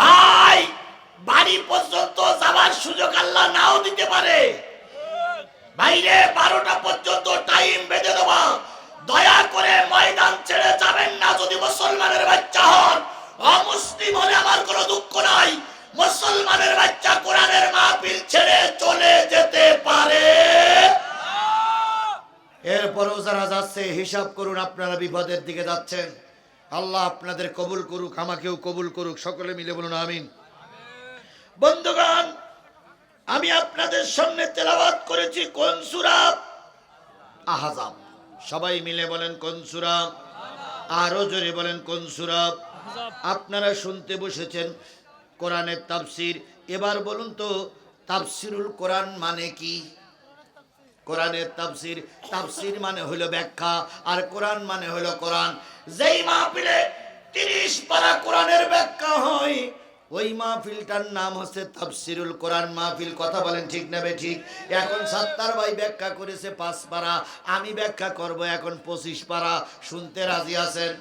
ভাই, বাড়ি পর্যন্ত যাওয়ার সুযোগ আল্লাহ নাও দিতে পারে। বাইরে বারোটা পর্যন্ত টাইম বেঁধে দেওয়া। দয়া করে ময়দান ছেড়ে যাবেন না যদি মুসলমানের বাচ্চা হন। অমুসলিম হলে আমার কোনো দুঃখ নাই। মুসলমানের বাচ্চা কোরআনের মাহফিল ছেড়ে চলে যেতে পারে। এরপরেও যারা যাচ্ছে, হিসাব করুন আপনারা বিপদের দিকে যাচ্ছেন। আল্লাহ আপনাদের কবুল করুক, আমাকেও কবুল করুক, সকলে মিলে বলুন আমিন। বন্ধুগণ, আমি আপনাদের সামনে তেলাবাদ করেছি কোন সূরা? আহাজাব। সবাই মিলে বলেন কোন সূরা? আরও জোরে বলেন কোন সূরা? আপনারা শুনতে বসেছেন কোরআনের তাফসির। এবার বলুন তো, তাফসিরুল কোরআন মানে কি? কোরআনের তাফসির তাফসির মানে হলো ব্যাখ্যা আর কোরআন মানে হলো কোরআন। যেই মাহফিলে তিরিশ পারা কোরআনের ব্যাখ্যা হয়, ওই মাহফিলটার নাম হচ্ছে তাফসিরুল কোরআন মাহফিল। কথা বলেন ঠিক না বে ঠিক? এখন সাত্তার ভাই ব্যাখ্যা করেছে পাঁচ পারা, আমি ব্যাখ্যা করব এখন পঁচিশ পারা। শুনতে রাজি আছেন?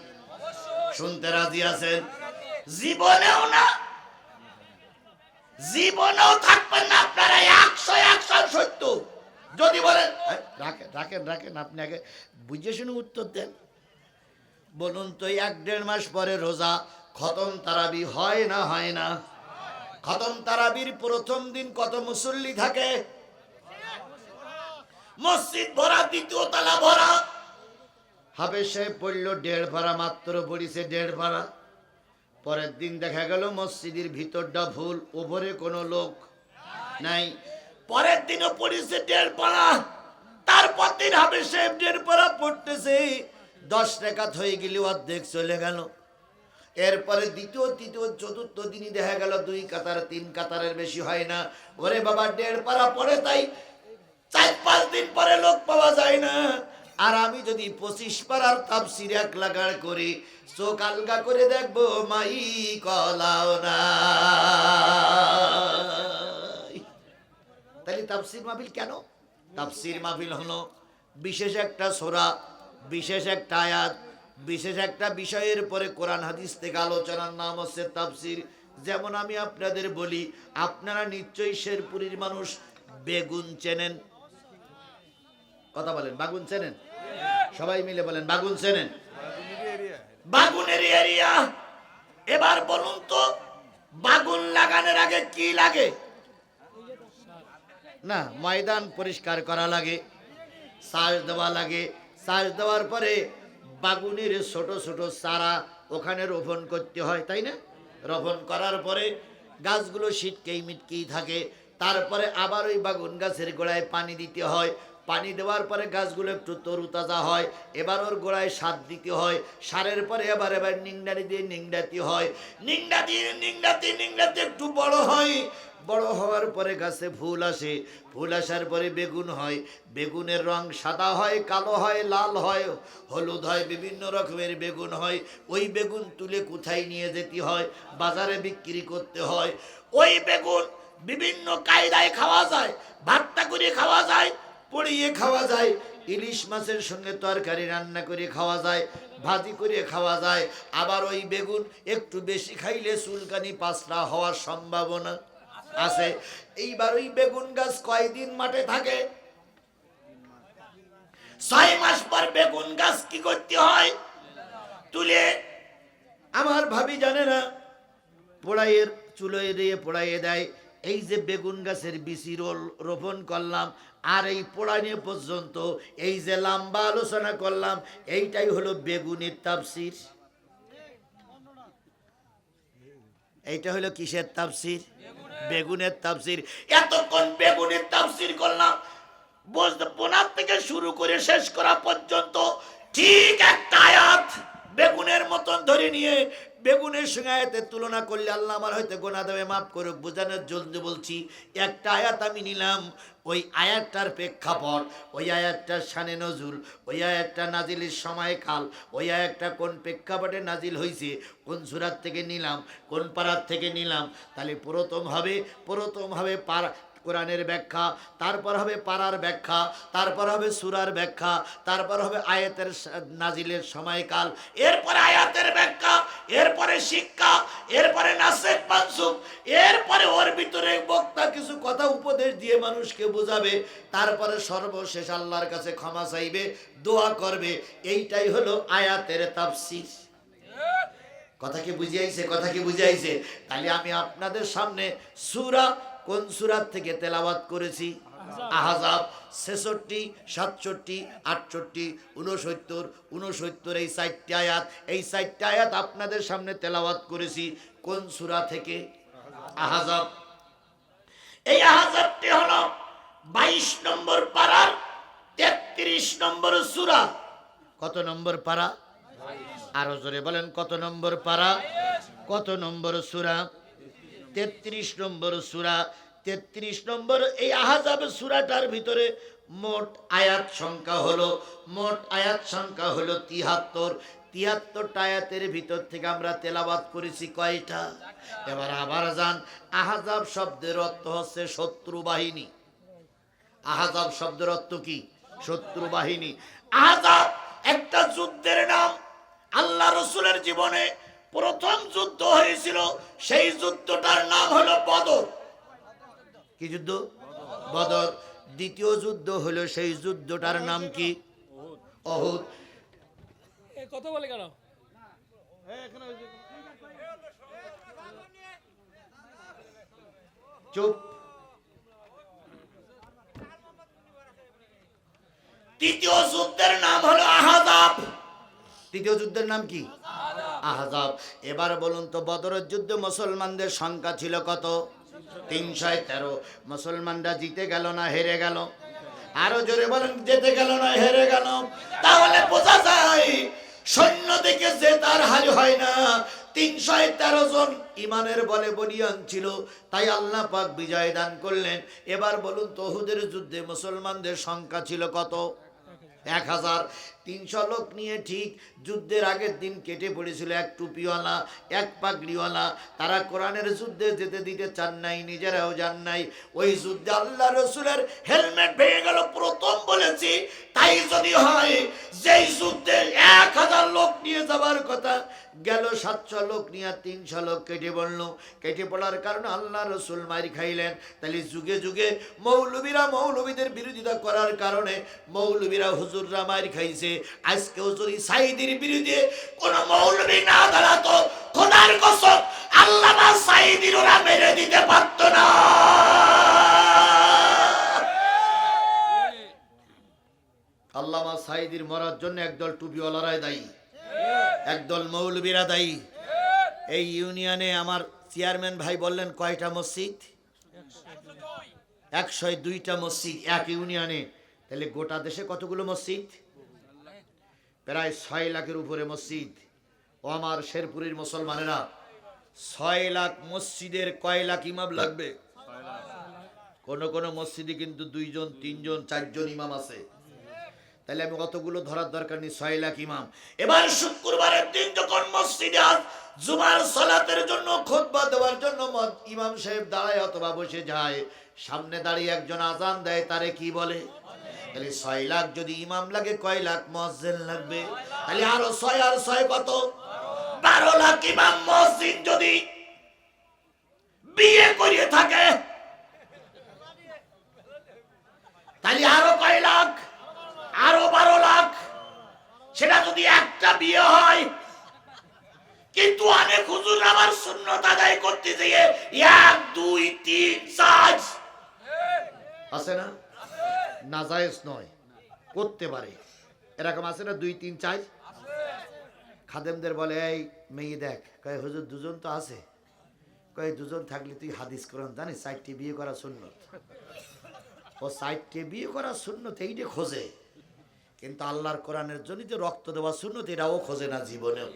শুনতে রাজি আছেন? জীবনেও না, জীবনেও থাকবেন না আপনারা একশো একশো সত্য যদি বলেন। রাখেন রাখেন রাখেন, আপনি আগে বুঝে শুনে উত্তর দেন। বলুন তো, এক দেড় মাস পরে রোজা খতম তারাবি হয় না হয় না? খতম তারাবির প্রথম দিন কত মুসল্লি থাকে? মসজিদ ভরা, দ্বিতীয় তালা ভরা। হাফেজ সে পড়ল দেড় ভাড়া মাত্র পড়িছে, দেড় ভাড়া পরের দিন দেখা গেল, মসজিদের ভিতরটা ভুল ওপরে কোনো লোক নাই। পরের দিনও পড়েছে দেড় পাড়া। তারপর দিন হবে সে দেড় পাড়া পড়তেছে। দশ রেখাত হয়ে গেলে অর্ধেক চলে গেল। এরপরে দ্বিতীয়, তৃতীয়, চতুর্থ দিনই দেখা গেল দুই কাতার, তিন কাতারের বেশি হয় না। ওরে বাবা, দেড় পাড়া পড়ে তাই চার পাঁচ দিন পরে লোক পাওয়া যায় না। আর আমি যদি পঁচিশ পাড়ার তাপসির এক লাগার করি, চোখ আলগা করে দেখব মাই কলাও না। তাহলে তাফসির মাহফিল কেন? তাফসির মাহফিল হলো বিশেষ একটা সোরা, বিশেষ একটা আয়াত, বিশেষ একটা বিষয়ের পরে কোরআন হাদিস থেকে আলোচনার নাম হচ্ছে তাফসির। যেমন আমি আপনাদের বলি, আপনারা নিশ্চয়ই শেরপুরীর মানুষ, বেগুন চেনেন। কথা বলেন, বাগুন চেনেন? সবাই মিলে বলেন, বাগুন চেনেন? বাগুনের এরিয়া। এবার বলুন তো, বাগুন লাগানোর আগে কি লাগে? না, ময়দান পরিষ্কার করা লাগে, সাজ দেওয়া লাগে। সাজ দেওয়ার পরে বাগুনের ছোট ছোট চারা ওখানে রোপণ করতে হয়, তাই না? রোপণ করার পরে গাছগুলো শীতকেই মিটকেই থাকে। তারপরে আবার ওই বাগুন গাছের গোড়ায় পানি দিতে হয়। পানি দেওয়ার পরে গাছগুলো একটু তরুতাজা হয়, এবার ওর গোড়ায় সার দিতে হয়। সারের পরে এবার এবার নিংড়ানি দিয়ে নিংডাতি হয়। নিংড়া দিয়ে নিংড়াতে নিংড়াতে একটু বড় হয়। বড় হওয়ার পরে গাছে ফুল আসে। ফুল আসার পরে বেগুন হয়। বেগুনের রং সাদা হয়, কালো হয়, লাল হয়, হলুদ হয়, বিভিন্ন রকমের বেগুন হয়। ওই বেগুন তুলে কোথায় নিয়ে যেতে হয়? বাজারে বিক্রি করতে হয়। ওই বেগুন বিভিন্ন কায়দায় খাওয়া যায়, ভাতটা করে খাওয়া যায় পড়িয়ে খাওয়া যায়, ইলিশ মাছের সঙ্গে তরকারি রান্না করে খাওয়া যায়, ভাজি করে খাওয়া যায়, আবার ওই বেগুন একটু বেশি খাইলে চুলকানি পাতলা হওয়ার সম্ভাবনা আছে। এইবার ওই বেগুন গাছ কয়দিন মাঠে থাকে? ছয় মাস পর বেগুন গাছ কি করতে হয়? তুলে, আমার ভাবি জানে না, পোড়াইয়ের চুলোয় দিয়ে পোড়াইয়ে দেয় এই যে বেগুন গাছের বিচি রোপণ করলাম, আর এই পোড়ানো পর্যন্ত, এই যে লম্বা আলোচনা করলাম, এইটাই হলো বেগুনের তাফসির। এইটা হলো কিসের তাফসির? বেগুনের তাফসির। এতক্ষণ বেগুনের তাফসির করলাম বুঝতে বোনার থেকে শুরু করে শেষ করা পর্যন্ত ঠিক একটা আয়াত বেগুনের মতন ধরে নিয়ে বেগুনের সঙ্গে তুলনা করলে আল্লাহ আমার হয়তো গোনা দেবে মাফ করুক, বোঝানোর জন্য বলছি, একটা আয়াত আমি নিলাম, ওই আয়াতটার প্রেক্ষাপট, ওই আয়াতটার সানে নজুল, ওই আয়াতটা নাজিলের সময়কাল, ওই আয়াতটা কোন প্রেক্ষাপটে নাজিল হয়েছে কোন সুরাত থেকে নিলাম, কোন পাড়ার থেকে নিলাম, তাহলে প্রথম হবে প্রথম হবে পাড়া কোরআনের ব্যাখ্যা, তারপর হবে পাড়ার ব্যাখ্যা, তারপর হবে সুরার ব্যাখ্যা, তারপর হবে আয়াতের নাজিলের সময়কাল, এরপরে আয়াতের ব্যাখ্যা, এরপরে শিক্ষা, এরপরে নাসেক মানসুক এরপরে ওর ভিতরে বক্তা কিছু কথা উপদেশ দিয়ে মানুষকে বোঝাবে, তারপরে সর্বশেষ আল্লাহর কাছে ক্ষমা চাইবে, দোয়া করবে। এইটাই হলো আয়াতের তাফসীর। কথা কি বুঝিয়াইছে কথা কি বুঝিয়াইছে তাহলে আমি আপনাদের সামনে সুরা কোন সুরাত থেকে তেলাওয়াত করেছি? আহাজাব। ছেষট্টি সাতষট্টি আটষট্টি উনসত্তর উনসত্তর এই চারটি আয়াত। এই চারটি আয়াত আপনাদের সামনে তেলাওয়াত করেছি। কোন সুরা থেকে? আহাজাব। এই আহাজাবটি হলো বাইশ নম্বর পাড়ার তেত্রিশ নম্বর সুরা। কত নম্বর পাড়া? আরও জোরে বলেন কত নম্বর পারা কত নম্বর সুরা? তেত্রিশ নম্বর সুরা, তেত্রিশ নম্বর এই আহাজাব সুরাটার ভিতরে মোট আয়াত সংখ্যা হলো, মোট আয়াত সংখ্যা হলো তিহাত্তর। তিয়াত্তরটা আয়াতের ভিতর থেকে আমরা তেলাবাত করেছি কয়টা? এবার আবার যান, আহাজাব শব্দের অর্থ হচ্ছে শত্রু বাহিনী। আহাজাব শব্দের অর্থ কি? শত্রু বাহিনী। আহাজাব একটা যুদ্ধের নাম, আল্লাহ রসুলের জীবনে প্রথম যুদ্ধ হয়েছিল সেই যুদ্ধটার নাম হলো বদর। কি যুদ্ধ? বদর। দ্বিতীয় যুদ্ধ হলো সেই যুদ্ধটার নাম কি? অহুদ। কথা বলে কেন? চুপ। তৃতীয় যুদ্ধের নাম হলো আহাজাব। তৃতীয় যুদ্ধের নাম কি? আহাজাব। এবার বলুন তো, বদরের যুদ্ধে মুসলমানদের সংখ্যা ছিল কত? তিনশো তেরো। মুসলমানরা জিতে গেল না হেরে গেল? আরও জোরে বলেন, যেতে গেল না হেরে গেল? তাহলে বোঝা যায়, সৈন্য দেখে যে তার হার হয় না। তিনশো তেরো জন ইমানের বলে বলিয়ান ছিল, তাই আল্লাহ পাক বিজয় দান করলেন। এবার বলুন তহুদের যুদ্ধে মুসলমানদের সংখ্যা ছিল কত? এক হাজার। তিনশো লোক নিয়ে ঠিক যুদ্ধের আগের দিন কেটে পড়েছিল এক টুপিওয়ালা, এক পাগড়িওয়ালা। তারা কোরআনের যুদ্ধে যেতে দিতে চান নাই, নিজেরাও যান নাই। ওই যুদ্ধে আল্লাহ রসুলের হেলমেট ভেঙে গেল প্রথম বলেছি। তাই যদি হয়, যেই যুদ্ধে এক হাজার লোক নিয়ে যাবার কথা, গেল সাতশো লোক নিয়ে তিনশো লোক কেটে পড়ল। কেটে পড়ার কারণে আল্লাহ রসুল মারি খাইলেন। তাহলে যুগে যুগে মৌলবীরা মৌলবীদের বিরোধিতা করার কারণে মৌলবীরা হুজুররা মারি খাইছে। আজকেও যদি সাইদির বিরুদ্ধে কোন মৌলবী না দাঁড়াতো, খোদার কসম আল্লাহ সাইদির ওরা মেরে দিতে পারত না। আল্লামা সাইদির মরার জন্য একদল টুপিওয়ালারাই দায়ী, একদল মৌলবীরা দায়ী। এই ইউনিয়নে আমার চেয়ারম্যান ভাই বললেন, কয়টা মসজিদ? একশো দুইটা মসজিদ, এক ইউনিয়নে। তাহলে গোটা দেশে কতগুলো মসজিদ? প্রায় ছয় লাখের উপরে মসজিদ। ও আমার শেরপুরের মুসলমানেরা, ছয় লাখ মসজিদের কয় লাখ ইমাম লাগবে? কোন কোন মসজিদে কিন্তু দুইজন, তিনজন, চারজন ইমাম আছে। তাহলে আমি অতগুলো ধরার দরকার নেই, ছয় লাখ ইমাম। এবার শুক্রবারের দিন যখন মসজিদে জুমার সালাতের জন্য খুতবা দেওয়ার জন্য ইমাম সাহেব দাঁড়ায় অথবা বসে যায়, সামনে দাঁড়িয়ে একজন আজান দেয়, তারে কি বলে? তাহলে ছয় লাখ যদি ইমাম লাগে, কয় লাখ মসজিদ লাগবে? তাহলে আরও ছয়, আর ছয় কত? বারো লাখ ইমাম মসজিদ যদি বিয়ে করিয়ে থাকে, তাহলে আরও কয় লাখ? আরও বারো লাখ? সেটা যদি একটা বিয়ে হয়, কিন্তু অনেক হুজুর আমার শূন্যতা আদায় করতে গিয়ে এক, দুই, তিন, চার। আছে না? নাজায়েজ নয়। করতে পারে। এরকম আছে না দুই, তিন, চার? খাদেমদের বলে, এই মেয়ে দেখ। কয়, হুজুর, দুজন তো আছে। কয়, দুজন থাকলে তুই হাদিস কোরআন জানিস, চারটি বিয়ে করা সুন্নত। ও চারটে বিয়ে করা সুন্নত, এইটা খোঁজে। কিন্তু আল্লাহর কোরআনের জন্য যে রক্ত দেওয়া সুন্নত, এটাও খোঁজে না জীবনেও।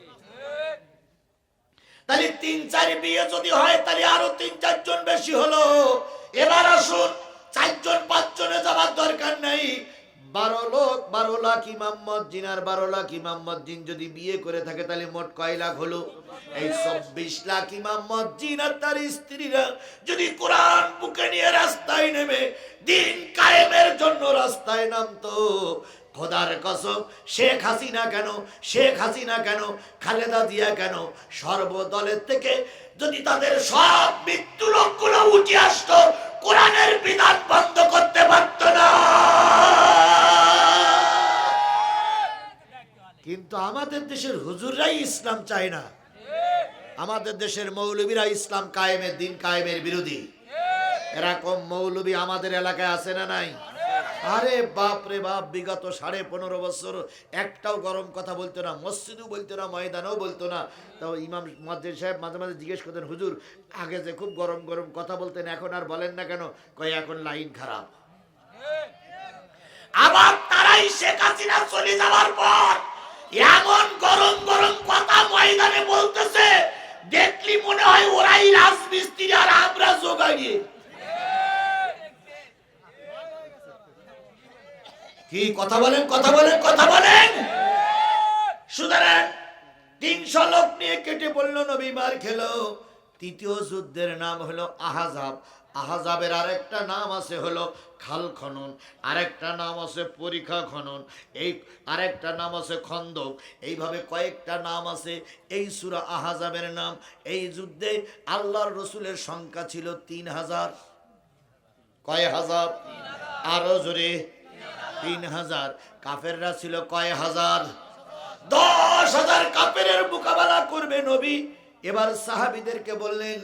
তাহলে তিন, চার বিয়ে যদি হয়, তাহলে আরও তিন, চারজন বেশি হলো। এবার আসুন চারজন পাঁচজনে যাবার দরকার নেই। বারো লোক, বারো লাখ ইমাম মজ্জিন আর বারো লাখ ইমাম মজ্জিন যদি বিয়ে করে থাকে, তাহলে মোট কয় লাখ হলো? এই চব্বিশ লাখ ইমাম মজ্জিন আর তার স্ত্রীরা যদি কোরআন বুকে নিয়ে রাস্তায় নেমে, দিন কায়েমের জন্য রাস্তায় নামতো। খোদার কসম, শেখ হাসিনা কেন? শেখ হাসিনা কেন? খালেদা জিয়া কেন? সর্বদলের থেকে যদি তাদের সব মৃত্যু লোকগুলো উঠে আসতো কোরআনের বিধান বন্ধ করতে পারত না। কিন্তু আমাদের দেশের হুজুররাই ইসলাম চায় না। আমাদের দেশের মৌলবীরা ইসলাম কায়েমের দিন, কায়েমের বিরোধী। এরকম মৌলবী আমাদের এলাকায় আছে না নাই? আরে বাপ রে বাপ, বিগত সাড়ে পনেরো বছর একটাও গরম কথা বলতো না, মসজিদও বলতো না, ময়দানও বলতো না। তো ইমাম মসজিদ সাহেব মাঝে মাঝে জিজ্ঞেস করতেন, হুজুর, আগে যে খুব গরম গরম কথা বলতেন, এখন আর বলেন না কেন? কয়, এখন লাইন খারাপ। আবার তারাই শেখ হাসিনা চলে যাওয়ার পর এমন গরম গরম কথা ময়দানে বলতেছে, দেখলি মনে হয় ওরাই রাজমিস্ত্রি আর আমরা জোগাড়িয়ে। কি কথা বলেন কথা বলেন কথা বলেন? সুতরাং তিনশো লোক নিয়ে কেটে পড়ল নবী মার খেলো। তৃতীয় যুদ্ধের নাম হলো আহাজাব। আহাজাবের আরেকটা নাম আছে হলো খাল খনন আরেকটা নাম আছে পরীক্ষা খনন এই আরেকটা নাম আছে খন্দক। এইভাবে কয়েকটা নাম আছে, এই সুরা আহাজাবের নাম। এই যুদ্ধে আল্লাহর রসুলের সংখ্যা ছিল তিন হাজার। কয় হাজার? আরও জোরে। তিন হাজার কাফেররা ছিল কয় হাজার দশ হাজার কাপেরের মোকাবেলা করবে নবী। এবার সাহাবিদেরকে বললেন,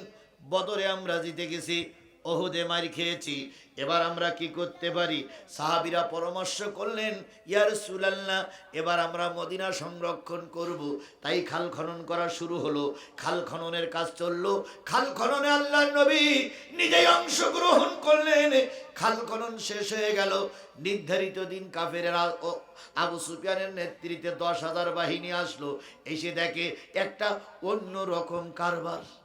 বদরে আমরা জিতে গেছি। ওহুদে মারি খেয়েছি। এবার আমরা কি করতে পারি? সাহাবিরা পরামর্শ করলেন ইয়ার সুলাল্লাহ এবার আমরা মদিনা সংরক্ষণ করব। তাই খাল খনন করা শুরু হলো। খাল খননের কাজ চলল। খাল খননে আল্লাহ নবী নিজেই অংশগ্রহণ করলেন। খাল খনন শেষ হয়ে গেল। নির্ধারিত দিন কাফেরেরা ও আবু সুফিয়ানের নেতৃত্বে দশ হাজার বাহিনী আসলো। এসে দেখে একটা অন্য রকম কারবার।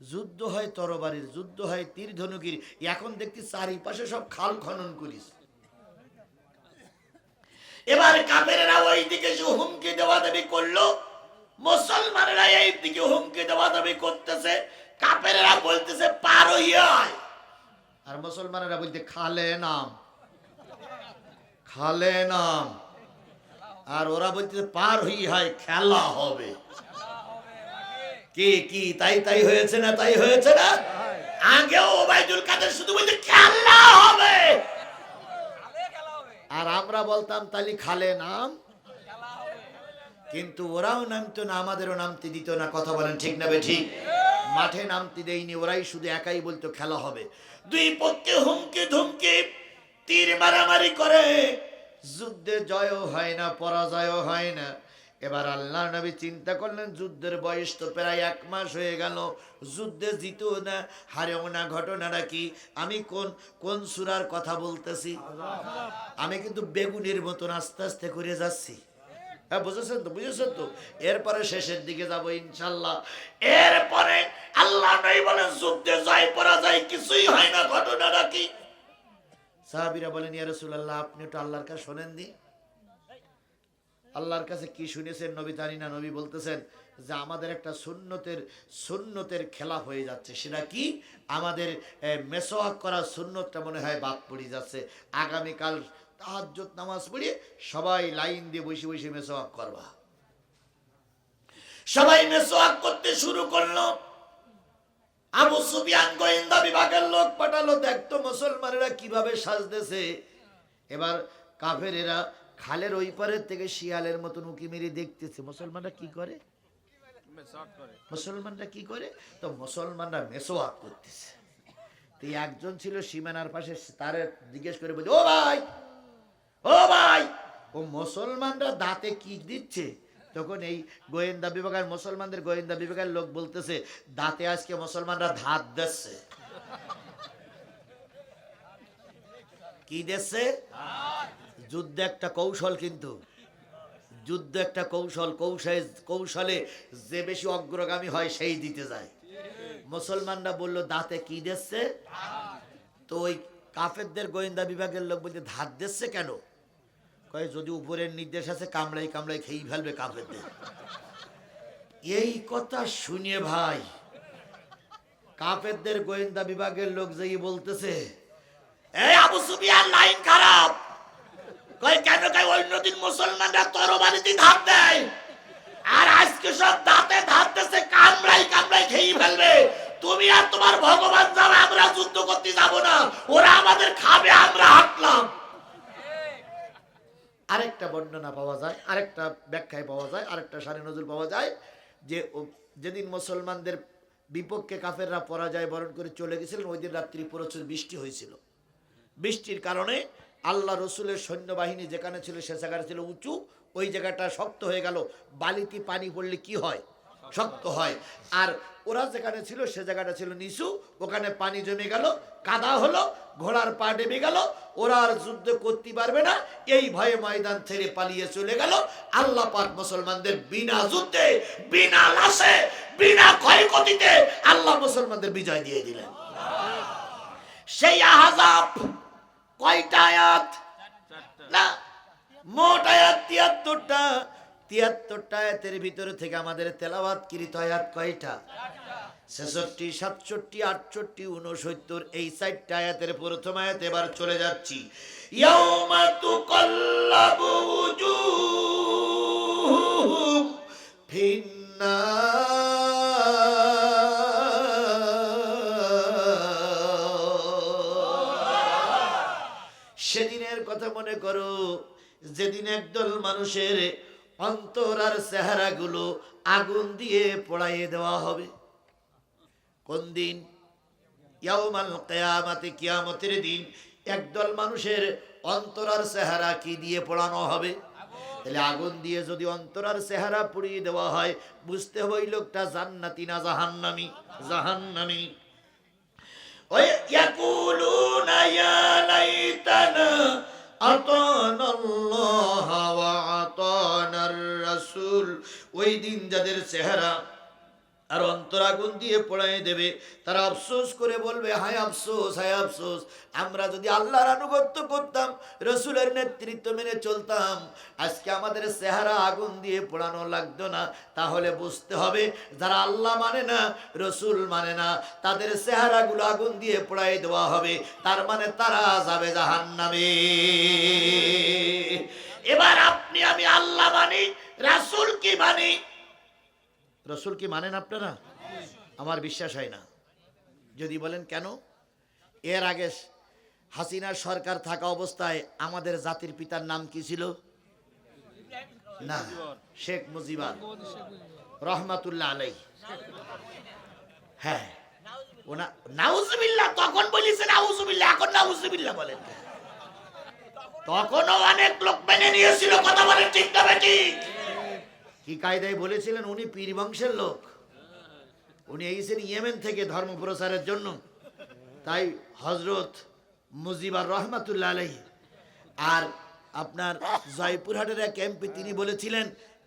যুদ্ধ হয় তরবারির, যুদ্ধ হয় তীর ধনুকির। এখন দেখছি চারিপাশে সব খাল খনন করিস। এবার কাফেরেরা ওই দিকে সে হুমকি দেওয়া দাবি করল। মুসলমানেরা এই দিকে হুমকি দেওয়া দাবি করতেছে। কাফেরেরা বলতেছে পার আয়। আর মুসলমানেরা বলতে খালে নাম। খালে নাম। আর ওরা বলতেছে পার হই হয় খেলা হবে। কি কি, তাই তাই হয়েছে না, তাই হয়েছে না? আগেও ওবাইদুল কাদের শুধু বলতে খেলা হবে! আর আমরা বলতাম, তালি খালে নাম। কিন্তু ওরাও নামতো না, আমাদেরও নামতে দিত না, কথা বলেন ঠিক না ঠিক মাঠে নামতে দেয়নি, ওরাই শুধু একাই বলতো, খেলা হবে। দুই পক্ষে হুমকি ধুমকি, তীর মারামারি করে। যুদ্ধে জয়ও হয় না, পরাজয়ও হয় না। এবার আল্লাহ নবী চিন্তা করলেন, যুদ্ধের বয়স তো প্রায় এক মাস হয়ে গেল, যুদ্ধে জিতেও না, হারেও না, ঘটনাটা কি? আমি কোন কোন সুরার কথা বলতেছি? আমি কিন্তু বেগুনের মতন আস্তে আস্তে করে যাচ্ছি। হ্যাঁ বুঝেছেন তো বুঝেছেন তো? এরপরে শেষের দিকে যাব ইনশাল্লাহ এরপরে আল্লাহ নবী বলেন, যুদ্ধে জয় পরাজয় কিছুই হয় না, ঘটনাটা কি? সাহাবিরা বলেন, ইয়া রাসূলুল্লাহ, আপনি একটু আল্লাহর কাছে শোনেন দি আল্লাহর কাছে কি শুনেছেন নবী? জানি না, নবী বলতেছেন যে আমাদের একটা সুন্নতের সুন্নতের খেলাফ হয়ে যাচ্ছে। সেটা কি? আমাদের মেসোয়াক করা সুন্নতটা মনে হয় বাদ পড়ে যাচ্ছে। আগামীকাল তাহাজ্জুদ নামাজ পড়িয়ে সবাই লাইন দিয়ে বসে বসে মেসোয়াক করবা। সবাই মেসোয়াক করতে শুরু করল। আবু সুফিয়ান গোয়েন্দা বিভাগের লোক পাঠালো, দেখতো মুসলমানেরা কীভাবে সাজতেছে। এবার কাফেরেরা খালের ওই পারের থেকে শিয়ালের মতন উকি মেরে দেখতেছে। মুসলমানরা কি করে? মুসলমানরা কি করে? তো মুসলমানরা মেসোয়াক করতেছে। তো একজন ছিল সীমানার পাশে তার জিজ্ঞেস করে বলছে, ও ভাই ও ভাই, ও মুসলমানরা দাঁতে কি দিচ্ছে? তখন এই গোয়েন্দা বিভাগের মুসলমানদের গোয়েন্দা বিভাগের লোক বলতেছে, দাঁতে আজকে মুসলমানরা ধাত দিচ্ছে। কি দিচ্ছে? যুদ্ধ একটা কৌশল কিন্তু। যুদ্ধ একটা কৌশল, কৌশলে কৌশলে যে বেশি অগ্রগামী হয় সেই দিতে যায়। মুসলমানরা বলল, দাঁতে কি দিচ্ছে? তো ওই কাফেরদের গোয়েন্দা বিভাগের লোক বলছে ধার দিচ্ছে কেন? কয়, যদি উপরের নির্দেশ আছে কামড়াই কামড়াই খেয়েই ফেলবে কাফেরদের। এই কথা শুনে ভাই, কাফেরদের গোয়েন্দা বিভাগের লোক যেই বলতেছে, এই আবু সুফিয়ান লাইন খারাপ! কয় কেন কয় অন্যদিন মুসলমানরা তরবারিতে ধার দেয়? আর আজকে সব দাঁতে ধারতেছে কামড়াই কামড়াই খেয়ে ফেলবে। তুমি আর তোমার ভগবান যাবে আমরা যুদ্ধ করতে যাব না। ওরা আমাদের খাবে, আমরা হাঁটলাম। আরেকটা বর্ণনা পাওয়া যায়, আরেকটা ব্যাখ্যায় পাওয়া যায়, আরেকটা সারি নজরুল পাওয়া যায়, যে যেদিন মুসলমানদের বিপক্ষে কাফেররা পরাজয় বরণ করে চলে গেছিলেন, ওই দিন রাত্রি প্রচুর বৃষ্টি হয়েছিল। বৃষ্টির কারণে আল্লাহ রসুলের সৈন্যবাহিনী যেখানে ছিল, সে জায়গাটা ছিল উঁচু। ওই জায়গাটা শক্ত হয়ে গেল। বালিতে পানি পড়লে কি হয়? শক্ত হয়। আর ওরা যেখানে ছিল, সে জায়গাটা ছিল নিচু। ওখানে পানি জমে গেল, কাদা হলো, ঘোড়ার পা ডেবে গেল। ওরা আর যুদ্ধ করতে পারবে না। এই ভয়ে ময়দান ছেড়ে পালিয়ে চলে গেল। আল্লাহ পাক মুসলমানদের বিনা যুদ্ধে, বিনা লাশে, বিনা ক্ষয়ক্ষতিতে আল্লাহ মুসলমানদের বিজয় দিয়ে দিলেন। সেই আহাজাব কয়টা আয়াত? না, মোট আয়াত তিয়াত্তরটা। তিয়াত্তরটা আয়াতের ভিতরে থেকে আমাদের তেলাওয়াত কৃত আয়াত কয়টা? ছেষট্টি, সাতষট্টি, আটষট্টি উনসত্তর এই চারটা আয়াতের প্রথম আয়াত এবার চলে যাচ্ছি। ইয়াউমা করো। যেদিন একদল মানুষের অন্তর আর চেহারা গুলো আগুন দিয়ে পড়াইয়ে দেওয়া হবে, কোন দিন? ইয়াউমাল কেয়ামাতে, কিয়ামতের দিন একদল মানুষের অন্তর আর চেহারা কি দিয়ে পড়ানো হবে? তাহলে আগুন দিয়ে যদি অন্তর আর চেহারা পুড়িয়ে দেওয়া হয়, বুঝতে হই লোকটা জান্নাতি না জাহান্নামি? জাহান্নামি। ওই ইয়াকুলুনা, ইয়া লাইতানা আতানা আল্লাহ ওয়া আতানার রাসূল। ওই দিন যাদের চেহারা আর অন্তর আগুন দিয়ে পড়াই দেবে। তারা আফসোস করে বলবে, হায় আফসোস হায় আফসোস, আমরা যদি আল্লাহর আনুগত্য করতাম, রসুলের নেতৃত্ব মেনে চলতাম, আজকে আমাদের চেহারা আগুন দিয়ে পোড়ানো লাগতো না। তাহলে বুঝতে হবে, যারা আল্লাহ মানে না, রসুল মানে না, তাদের চেহারাগুলো আগুন দিয়ে পোড়াই দেওয়া হবে। তার মানে তারা যাবে জাহান্নামে। এবার আপনি আমি আল্লাহ মানি, রাসুল কি মানি? রসুল কি মানেন আপনারা? আমার বিশ্বাস হয় না। যদি বলেন কেন? এর আগে হাসিনার সরকার থাকা অবস্থায় আমাদের জাতির পিতার নাম কি ছিল? না, শেখ মুজিবার। রহমাতুল্লাহ আলাই হ্যাঁ। ওনা, নাউজুবিল্লাহ, তখন বলিছে নাউজুবিল্লাহ, এখন নাউজুবিল্লাহ বলেন। তখনও অনেক লোক মেনে নিয়েছিল, কথা বলেন ঠিক না ঠিক? কি কায়দায় বলেছিলেন? উনি পীর বংশের লোক। উনি এসেছেন ইয়েমেন থেকে ধর্ম প্রচারের জন্য। তাই হজরত মুজিবার রহমাতুল্লাহ আলাই আর আপনার জয়পুরহাটের এক এমপি তিনি বলেছিলেন,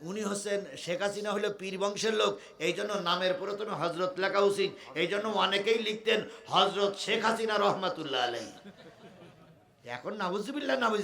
উনি হচ্ছেন শেখ হাসিনা হলো পীর বংশের লোক, এই জন্য নামের প্রথমে হজরত লেখা উচিত। এই জন্য অনেকেই লিখতেন হজরত শেখ হাসিনা রহমাতুল্লাহ আলাই এখন নাবুজিবিল্লা নাবুজি